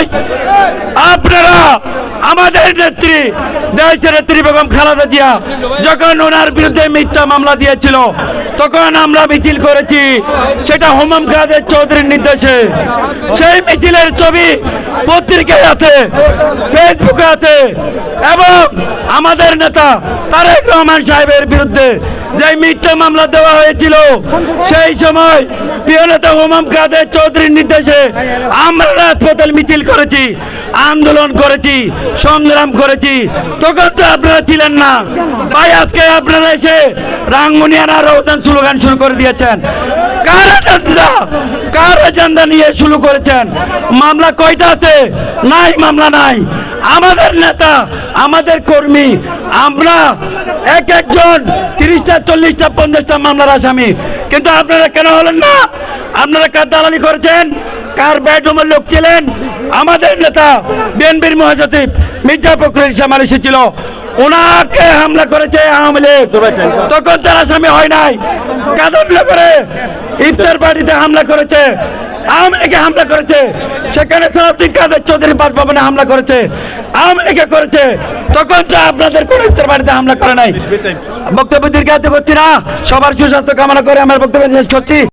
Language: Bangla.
সময় আপনারা আমাদের নেত্রী, দেশের নেত্রী বেগম খালেদা জিয়া, যখন ওনার বিরুদ্ধে মিথ্যা মামলা দিয়েছিল, তখন আমরা মিছিল করেছি। সেটা হোমাম কাদের চৌধুরীর নির্দেশে। সেই মিছিলের ছবি পত্রিকায় আছে, ফেসবুকে আছে, এবং আমাদের নেতা তারেক রহমান সাহেবের বিরুদ্ধে যে মিথ্যা মামলা দেওয়া হয়েছিল, সেই সময় প্রিয় নেতা হোমাম কাদের চৌধুরীর নির্দেশে আমরা রাজপথের মিছিল করেছি। আন্দোলন করেছি, সংগ্রাম করেছি। তখন তো আপনারা ছিলেন না। তাই আজকে আপনারা এসে রাঙ্গুনিয়ানা রোজান স্লোগান শুরু করে দিয়েছেন। নিয়ে শুরু করেছেন? মামলা নাই মামলা নাই। আমাদের নেতা, আমাদের কর্মী, আমরা এক একজন, তিরিশটা, চল্লিশটা, পঞ্চাশটা মামলার আসামি। কিন্তু আপনারা কেন হলেন না? আপনারা কার দালালি করেছেন? কার বেডরুমের লোক ছিলেন? আমাদের নেতা বিএনপির মহাসচিব মির্জা ফখরুল ইসলাম ছিল ওনাকে হামলা করেছে আওয়ামী লীগ। তখন তার আসামি হয় নাই। কাদর করে ইফতার পার্টিতে হামলা করেছে। আওয়ামী লীগে হামলা করেছে। সেখানে সালাউদ্দিন কাদের চৌধুরী বাসভবনে হামলা করেছে। আওয়ামী লীগে করেছে। তখন তো আপনাদের কোন ইফতার বাড়িতে হামলা করে নাই। বক্তব্য দীর্ঘায়িত করছি না। সবার সুস্বাস্থ্য কামনা করে আমার বক্তব্য শেষ করছি।